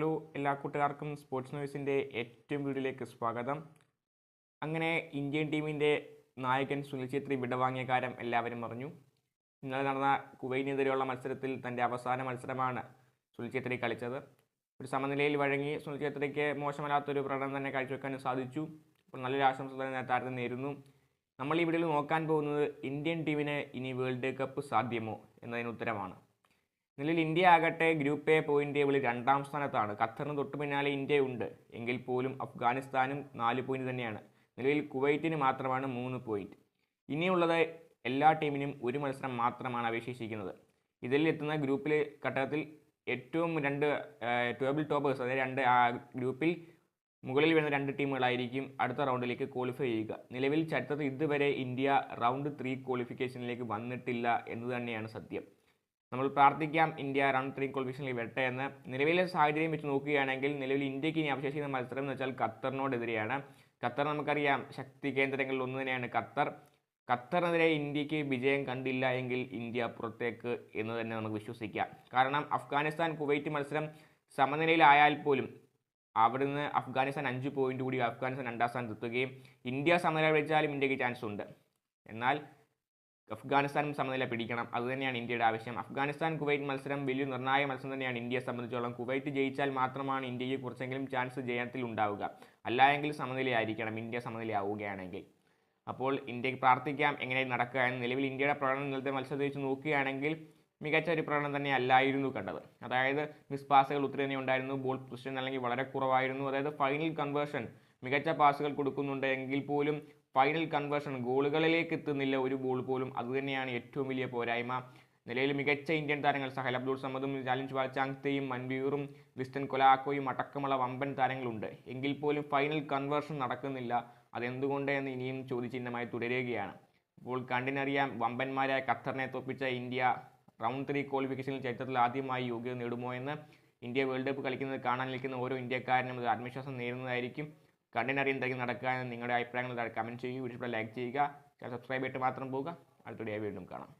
Hello എല്ലാ കൂട്ടുകാർക്കും sports ന്യൂസിന്റെ ഏറ്റവും വീഡിയോയിലേക്ക് സ്വാഗതം. അങ്ങനെ ഇന്ത്യൻ ടീമിന്റെ നായകൻ സുനിൽ ഛേത്രി വിടവാങ്ങിയ കാര്യം എല്ലാവരും അറിഞ്ഞു. ഇന്നലെ നടന്ന കുവൈനെതിരെയുള്ള മത്സരത്തിൽ തന്റെ അവസാന മത്സരമാണ് സുനിൽ ഛേത്രി കളിച്ചത്. ഒരു സമനിലയിൽ വഴങ്ങി സുനിൽ ഛേത്രിക്ക് മോശമല്ലാത്തൊരു പ്രകടനം തന്നെ കാഴ്ചവെക്കാൻ സാധിച്ചു. അപ്പോൾ നല്ലൊരു ആശംസ തന്നെ താരത്തിന് നേരുന്നു. നമ്മൾ ഈ വീഡിയോയിൽ നോക്കാൻ പോകുന്നത് ഇന്ത്യൻ ടീമിന് ഇനി വേൾഡ് കപ്പ് സാധ്യമോ എന്നതിന് ഉത്തരമാണ്. നിലവിൽ ഇന്ത്യ ആകട്ടെ ഗ്രൂപ്പ് എ പോയിന്റ് ടേബിളിൽ രണ്ടാം സ്ഥാനത്താണ്. ഖത്തറിന് തൊട്ടു പിന്നാലെ ഇന്ത്യ ഉണ്ട്. എങ്കിൽ പോലും അഫ്ഗാനിസ്ഥാനും നാല് പോയിന്റ് തന്നെയാണ്. നിലവിൽ കുവൈറ്റിന് മാത്രമാണ് മൂന്ന് പോയിന്റ് ഇനിയുള്ളത് എല്ലാ ടീമിനും ഒരു മത്സരം മാത്രമാണ് അവശേഷിക്കുന്നത്. ഇതിൽ എത്തുന്ന ഗ്രൂപ്പിലെ ഘട്ടത്തിൽ ഏറ്റവും രണ്ട് ടേബിൾ ടോപ്പേഴ്സ് അതായത് രണ്ട് ആ ഗ്രൂപ്പിൽ മുകളിൽ വരുന്ന രണ്ട് ടീമുകളായിരിക്കും അടുത്ത റൗണ്ടിലേക്ക് ക്വാളിഫൈ ചെയ്യുക. നിലവിൽ ചരിത്രത്തിൽ ഇതുവരെ ഇന്ത്യ റൗണ്ട് ത്രീ ക്വാളിഫിക്കേഷനിലേക്ക് വന്നിട്ടില്ല എന്ന് തന്നെയാണ് സത്യം. നമ്മൾ പ്രാർത്ഥിക്കാം ഇന്ത്യ റൗണ്ട് ത്രീ ക്വാളിഫിക്കേഷനിൽ വരട്ടെ എന്ന്. നിലവിലെ സാഹചര്യം വെച്ച് നോക്കുകയാണെങ്കിൽ നിലവിൽ ഇന്ത്യയ്ക്ക് ഇനി അവശേഷിക്കുന്ന മത്സരം എന്ന് വെച്ചാൽ ഖത്തറിനോടെതിരെയാണ്. ഖത്തർ നമുക്കറിയാം ശക്തി കേന്ദ്രങ്ങളിൽ ഒന്ന് തന്നെയാണ് ഖത്തർ. ഖത്തറിനെതിരെ ഇന്ത്യയ്ക്ക് വിജയം കണ്ടില്ല എങ്കിൽ ഇന്ത്യ പുറത്തേക്ക് എന്ന് തന്നെ നമുക്ക് വിശ്വസിക്കാം. കാരണം അഫ്ഗാനിസ്ഥാൻ കുവൈറ്റ് മത്സരം സമനിലയിലായാൽ പോലും അവിടുന്ന് അഫ്ഗാനിസ്ഥാൻ അഞ്ച് പോയിന്റ് കൂടി അഫ്ഗാനിസ്ഥാൻ രണ്ടാം സ്ഥാനത്ത് എത്തുകയും ഇന്ത്യ സമനില വിളിച്ചാലും ഇന്ത്യയ്ക്ക് ചാൻസ് ഉണ്ട്. എന്നാൽ അഫ്ഗാനിസ്ഥാനും സമനില പിടിക്കണം. അതുതന്നെയാണ് ഇന്ത്യയുടെ ആവശ്യം. അഫ്ഗാനിസ്ഥാൻ കുവൈറ്റ് മത്സരം വലിയ നിർണായക മത്സരം തന്നെയാണ് ഇന്ത്യയെ സംബന്ധിച്ചോളം. കുവൈറ്റ് ജയിച്ചാൽ മാത്രമാണ് ഇന്ത്യയ്ക്ക് കുറച്ചെങ്കിലും ചാൻസ് ജയത്തിൽ ഉണ്ടാവുക. അല്ലായെങ്കിൽ സമനിലയായിരിക്കണം ഇന്ത്യ സമനിലയാവുകയാണെങ്കിൽ അപ്പോൾ ഇന്ത്യയ്ക്ക് പ്രാർത്ഥിക്കാം. എങ്ങനെ നടക്കുക എന്ന്. നിലവിൽ ഇന്ത്യയുടെ പ്രകടനം ഇന്നലത്തെ മത്സരത്തെ വെച്ച് നോക്കുകയാണെങ്കിൽ മികച്ച ഒരു പ്രകടനം തന്നെ അല്ലായിരുന്നു കണ്ടത്. അതായത് മിസ് പാസുകൾ ഒത്തിരി തന്നെ ഉണ്ടായിരുന്നു. ബോൾ പൊസിഷൻ അല്ലെങ്കിൽ വളരെ കുറവായിരുന്നു. അതായത് ഫൈനൽ കൺവേർഷൻ മികച്ച പാസുകൾ കൊടുക്കുന്നുണ്ട് എങ്കിൽ പോലും ഫൈനൽ കൺവേർഷൻ ഗോളുകളിലേക്ക് എത്തുന്നില്ല ഒരു ബോൾ പോലും. അതുതന്നെയാണ് ഏറ്റവും വലിയ പോരായ്മ. നിലയിൽ മികച്ച ഇന്ത്യൻ താരങ്ങൾ സഹൽ അബ്ദുൾ സമദും ജാലിൻ വാച്ചാങ്തയും മൻവീറും വിസ്റ്റൻ കൊലാക്കോയും അടക്കമുള്ള വമ്പൻ താരങ്ങളുണ്ട്. എങ്കിൽ പോലും ഫൈനൽ കൺവേർഷൻ നടക്കുന്നില്ല. അതെന്തുകൊണ്ട് എന്ന് ഇനിയും ചോദ്യചിഹ്നമായി തുടരുകയാണ്. ഇപ്പോൾ കണ്ടിനറിയാം വമ്പന്മാരായ ഖത്തറിനെ തോപ്പിച്ച ഇന്ത്യ റൗണ്ട് ത്രീ ക്വാളിഫിക്കേഷനിൽ ചരിത്രത്തിൽ ആദ്യമായി യോഗ്യത നേടുമോ എന്ന്. ഇന്ത്യ വേൾഡ് കപ്പ് കളിക്കുന്നത് കാണാൻ നിൽക്കുന്ന ഓരോ ഇന്ത്യക്കാരനും അത് ആത്മവിശ്വാസം നേരുന്നതായിരിക്കും കണ്ടിനറിയാൻ എന്തെങ്കിലും നടക്കുക നിങ്ങളുടെ അഭിപ്രായങ്ങൾ കമന്റ് ചെയ്യുക. വീഡിയോ ലൈക്ക് ചെയ്യുക. സബ്സ്ക്രൈബ് ചെയ്തിട്ട് മാത്രം പോവുക. അടുത്ത വീണ്ടും കാണാം.